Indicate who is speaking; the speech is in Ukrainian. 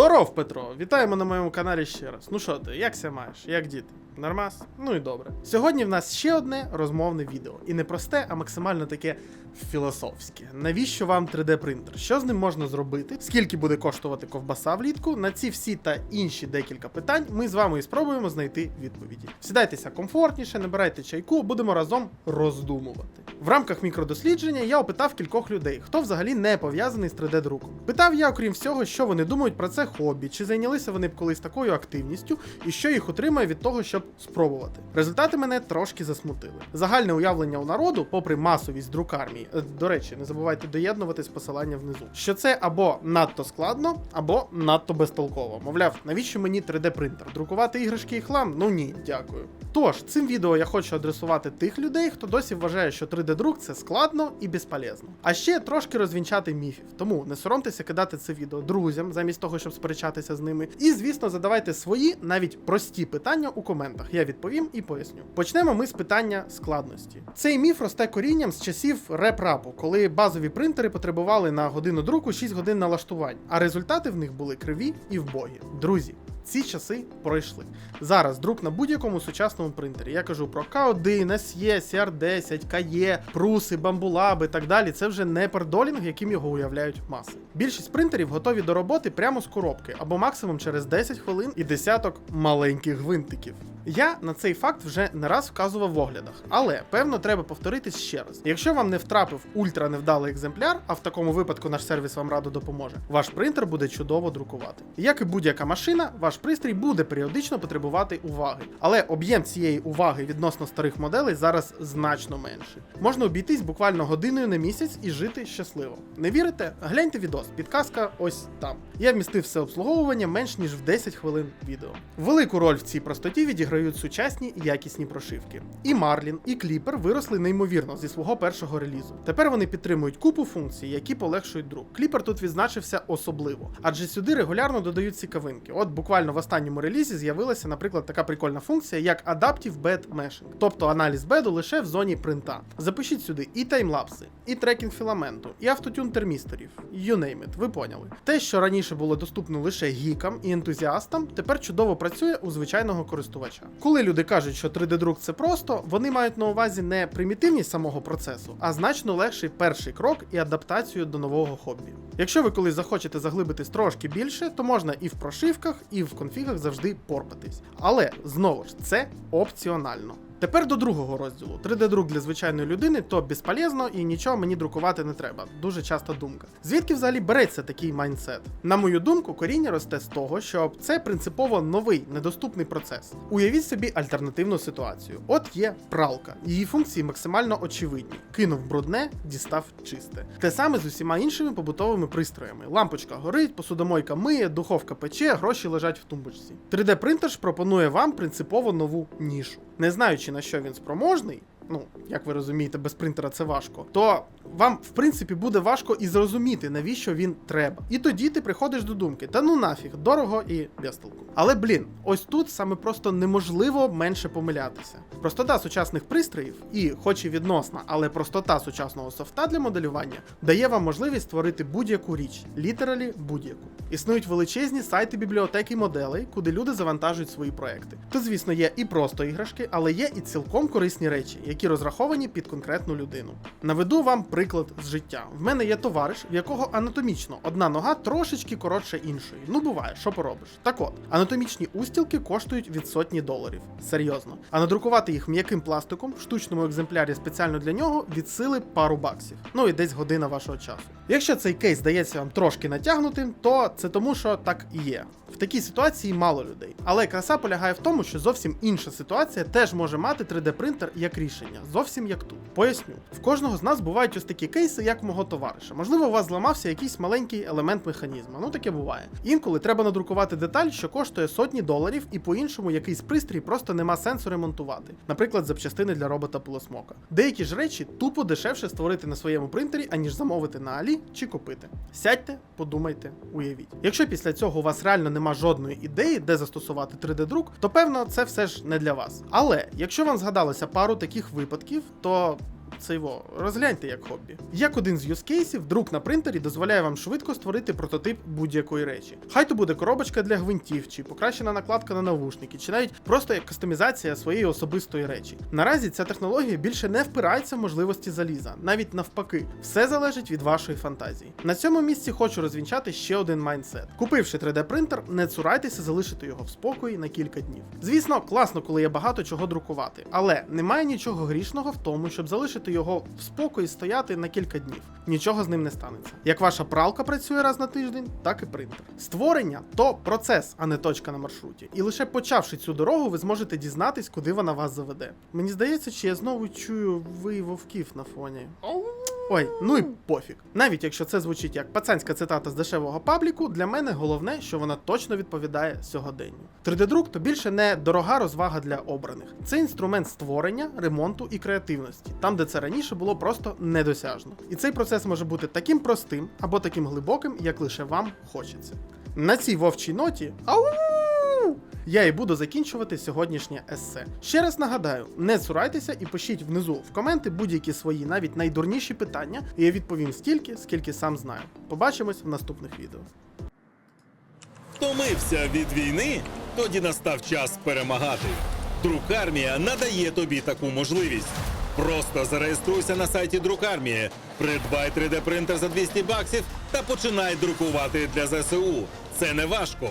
Speaker 1: Здоров, Петро! Вітаємо на моєму каналі ще раз. Ну що ти, як ся маєш? Як діти? Нормас? Ну і добре. Сьогодні в нас ще одне розмовне відео. І не просте, а максимально таке філософське. Навіщо вам 3D принтер? Що з ним можна зробити? Скільки буде коштувати ковбаса влітку? На ці всі та інші декілька питань ми з вами і спробуємо знайти відповіді. Сідайтеся комфортніше, набирайте чайку, будемо разом роздумувати. В рамках мікродослідження я опитав кількох людей, хто взагалі не пов'язаний з 3D-друком. Питав я, окрім всього, що вони думають про це хобі, чи зайнялися вони б колись такою активністю, і що їх утримує від того, щоб спробувати. Результати мене трошки засмутили. Загальне уявлення у народу, попри масовість друкармії, е, до речі, не забувайте доєднуватись посилання внизу, що це або надто складно, або надто безтолково. Мовляв, навіщо мені 3D принтер? Друкувати іграшки і хлам? Ну ні, дякую. Тож, цим відео я хочу адресувати тих людей, хто досі вважає, що 3D-друк це складно і безполезно. А ще трошки розвінчати міфів. Тому не соромтеся кидати це відео друзям, замість того, щоб сперечатися з ними. І, звісно, задавайте свої, навіть прості питання у коментах. Я відповім і поясню. Почнемо ми з питання складності. Цей міф росте корінням з часів реп-рапу, коли базові принтери потребували на годину друку 6 годин налаштувань, а результати в них були криві і вбогі. Друзі. Ці часи пройшли. Зараз друк на будь-якому сучасному принтері. Я кажу про K1, SE, CR10, KE, пруси, бамбулаби так далі. Це вже не пердолінг, яким його уявляють маси. Більшість принтерів готові до роботи прямо з коробки або максимум через 10 хвилин і десяток маленьких гвинтиків. Я на цей факт вже не раз вказував в оглядах, але певно треба повторитись ще раз. Якщо вам не втрапив ультра невдалий екземпляр, а в такому випадку наш сервіс вам радо допоможе, ваш принтер буде чудово друкувати. Як і будь-яка машина, ваш пристрій буде періодично потребувати уваги, але об'єм цієї уваги відносно старих моделей зараз значно менший. Можна обійтись буквально годиною на місяць і жити щасливо. Не вірите? Гляньте відос, підказка ось там. Я вмістив все обслуговування менш ніж в 10 хвилин відео. Велику роль в цій простоті відіграють сучасні і якісні прошивки. І Marlin, і Clipper виросли неймовірно зі свого першого релізу. Тепер вони підтримують купу функцій, які полегшують друк. Clipper тут відзначився особливо, адже сюди регулярно додають цікавинки. От буквально в останньому релізі з'явилася, наприклад, така прикольна функція, як Adaptive Bed Meshing, тобто аналіз беду лише в зоні принта. Запишіть сюди і таймлапси, і трекінг філаменту, і автотюн термісторів. You name it, ви поняли. Те, що раніше було доступно лише гікам і ентузіастам, тепер чудово працює у звичайного користувача. Коли люди кажуть, що 3D-друк це просто, вони мають на увазі не примітивність самого процесу, а значно легший перший крок і адаптацію до нового хобі. Якщо ви колись захочете заглибитись трошки більше, то можна і в прошивках, і в конфігах завжди порпатись. Але знову ж це опціонально. Тепер до другого розділу. 3D-друк для звичайної людини то безполезно і нічого мені друкувати не треба. Дуже часта думка. Звідки взагалі береться такий майндсет? На мою думку, коріння росте з того, що це принципово новий недоступний процес. Уявіть собі альтернативну ситуацію. От є пралка, її функції максимально очевидні. Кинув брудне, дістав чисте. Те саме з усіма іншими побутовими пристроями. Лампочка горить, посудомойка миє, духовка пече, гроші лежать в тумбочці. 3D принтер ж пропонує вам принципово нову нішу. Не знаючи на що він спроможний, ну як ви розумієте, без принтера це важко, то вам в принципі буде важко і зрозуміти, навіщо він треба. І тоді ти приходиш до думки: та ну нафіг, дорого і безтолку. Але блін, ось тут саме просто неможливо менше помилятися. Простота сучасних пристроїв, і, хоч і відносна, але простота сучасного софта для моделювання дає вам можливість створити будь-яку річ, літералі будь-яку. Існують величезні сайти бібліотеки моделей, куди люди завантажують свої проекти. Тут, звісно, є і просто іграшки, але є і цілком корисні речі, які розраховані під конкретну людину. Наведу вам приклад з життя. В мене є товариш, в якого анатомічно одна нога трошечки коротше іншої. Ну буває, що поробиш. Так от, анатомічні устілки коштують від сотні доларів. Серйозно. А надрукувати їх м'яким пластиком в штучному екземплярі спеціально для нього від сили пару баксів. Ну і десь година вашого часу. Якщо цей кейс здається вам трошки натягнутим, то це тому, що так і є. В такій ситуації мало людей. Але краса полягає в тому, що зовсім інша ситуація теж може мати 3D-принтер як рішення, зовсім як тут. Поясню, в кожного з нас бувають ось такі кейси, як мого товариша. Можливо, у вас зламався якийсь маленький елемент механізму. Ну таке буває. Інколи треба надрукувати деталь, що коштує сотні доларів, і по-іншому якийсь пристрій просто нема сенсу ремонтувати. Наприклад, запчастини для робота пилосмока. Деякі ж речі тупо дешевше створити на своєму принтері, аніж замовити на Алі чи купити. Сядьте, подумайте, уявіть. Якщо після цього у вас реально нема жодної ідеї, де застосувати 3D-друк, то певно це все ж не для вас. Але якщо вам згадалося пару таких випадків, то це його розгляньте як хобі. Як один з юзкейсів, друк на принтері дозволяє вам швидко створити прототип будь-якої речі. Хай то буде коробочка для гвинтів, чи покращена накладка на навушники, чи навіть просто як кастомізація своєї особистої речі. Наразі ця технологія більше не впирається в можливості заліза, навіть навпаки, все залежить від вашої фантазії. На цьому місці хочу розвінчати ще один майндсет. Купивши 3D принтер, не цурайтеся залишити його в спокої на кілька днів. Звісно, класно, коли є багато чого друкувати, але немає нічого грішного в тому, щоб залишити його в спокої стояти на кілька днів. Нічого з ним не станеться. Як ваша пралка працює раз на тиждень, так і принтер. Створення то процес, а не точка на маршруті. І лише почавши цю дорогу, ви зможете дізнатись, куди вона вас заведе. Мені здається, чи я знову чую ви вовків на фоні. Ой, ну і пофіг. Навіть якщо це звучить як пацанська цитата з дешевого пабліку, для мене головне, що вона точно відповідає сьогоденню. 3D-друк то більше не дорога розвага для обраних. Це інструмент створення, ремонту і креативності, там, де це раніше було просто недосяжно. І цей процес може бути таким простим або таким глибоким, як лише вам хочеться. На цій вовчій ноті. Ау! Я і буду закінчувати сьогоднішнє есе. Ще раз нагадаю, не цурайтеся і пишіть внизу в коменти будь-які свої, навіть найдурніші питання, і я відповім стільки, скільки сам знаю. Побачимось в наступних відео.
Speaker 2: Втомився від війни? Тоді настав час перемагати. Друкармія надає тобі таку можливість. Просто зареєструйся на сайті Друкармії, придбай 3D принтер за 200 баксів та починай друкувати для ЗСУ. Це не важко.